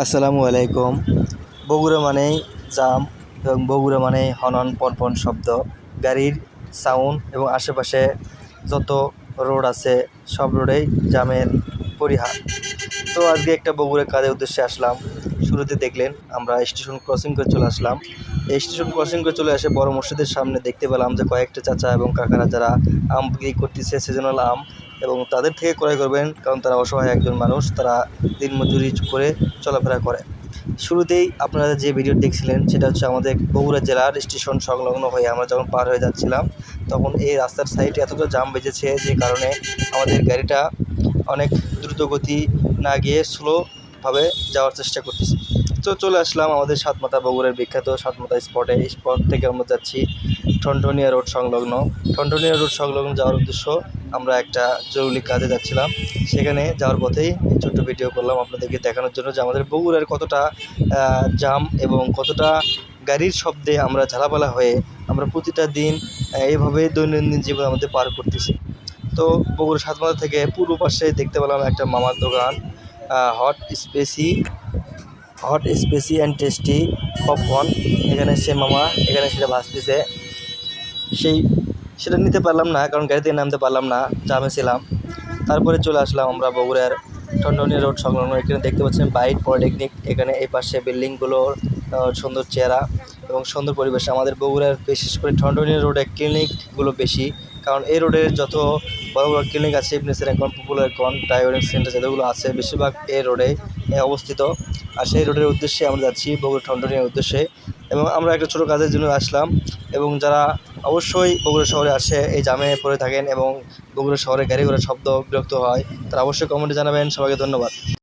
আসসালামু আলাইকুম। বগুড়া মানেই জাম এবং বগুড়া মানেই হনন পনপন শব্দ। গাড়ির সাউন্ড এবং আশেপাশে যত রোড আছে, সব রোডেই জামের পরিহার। তো আজকে একটা বগুড়া কাজের উদ্দেশ্যে আসলাম। শুরুতে দেখলেন, আমরা স্টেশন ক্রসিং করে চলে আসলাম। এই স্টেশন ক্রসিং করে চলে আসে বড় মসজিদের সামনে দেখতে পেলাম যে কয়েকটা চাচা এবং কাকারা যারা আম বিক্রি করতেছে সিজনাল আম এবং তাদের থেকে ক্রয় করবেন কারণ তারা অসহায় একজন মানুষ, তারা দিনমজুরি করে চলাফেরা করে। শুরুতেই আপনারা যে ভিডিও দেখছিলেন, সেটা হচ্ছে আমাদের বগুড়া জেলার স্টেশন সংলগ্ন হয়ে আমরা যখন পার হয়ে যাচ্ছিলাম, তখন এই রাস্তার সাইডে এতটা জাম বেজেছে যে কারণে আমাদের গাড়িটা অনেক দ্রুতগতি না গিয়ে স্লোভাবে যাওয়ার চেষ্টা করতেছি। তো চলে আসলাম আমাদের সাতমাথা বগুড়ার বিখ্যাত সাতমাথা স্পটে স্পট থেকে আমরা যাচ্ছি ঠনঠনিয়া রোড সংলগ্ন। ঠনঠনিয়া রোড সংলগ্ন যাওয়ার উদ্দেশ্য আমরা একটা জরুরি কাজে যাচ্ছিলাম। সেখানে যাওয়ার পথেই ছোট্ট ভিডিও করলাম আপনাদেরকে দেখানোর জন্য যে আমাদের বগুড়ার কতটা জাম এবং কতটা গাড়ির শব্দে আমরা ঝালাপালা হয়ে আমরা প্রতিটা দিন এইভাবে দৈনন্দিন জীবন আমাদের পার করতেছি। তো বগুড়া সাতমাথা থেকে পূর্ব পাশে দেখতে পেলাম একটা মামার দোকান hot spicy hot spicy and tasty popcorn এখানে সে মামা, এখানে সেটা ভাজতেছে। সেই সেটা নিতে পারলাম না, কারণ গাড়ি থেকে নামতে পারলাম না জামে ছিলাম। তারপরে চলে আসলাম আমরা বগুড়ার টন্ডনী রোড সংলগ্ন, এখানে দেখতে পাচ্ছেন বাইট পলিটেকনিক, এখানে এই পাশে বিল্ডিংগুলোর সুন্দর চেহারা এবং সুন্দর পরিবেশ। আমাদের বগুড়ার বিশেষ করে টন্ডনী রোডে ক্লিনিকগুলো বেশি, কারণ এই রোডের যত বড় বড় ক্লিনিক আছে ইবনে এখন পপুলার কন ডায়োনিক সেন্টার যেগুলো আছে, বেশিরভাগ এই রোডে অবস্থিত। আর সেই রোডের উদ্দেশ্যে আমরা যাচ্ছি বগুড়া টন্ডনির উদ্দেশ্যে এবং আমরা একটা ছোটো কাজের জন্য আসলাম এবং যারা অবশ্যই বগুড়া শহরে আসে, এই জামে পড়ে থাকেন এবং বগুড়া শহরে গাড়ি ঘোড়ার শব্দ বিরক্ত হয়। তারা অবশ্যই কমেন্টে জানাবেন। সবাইকে ধন্যবাদ।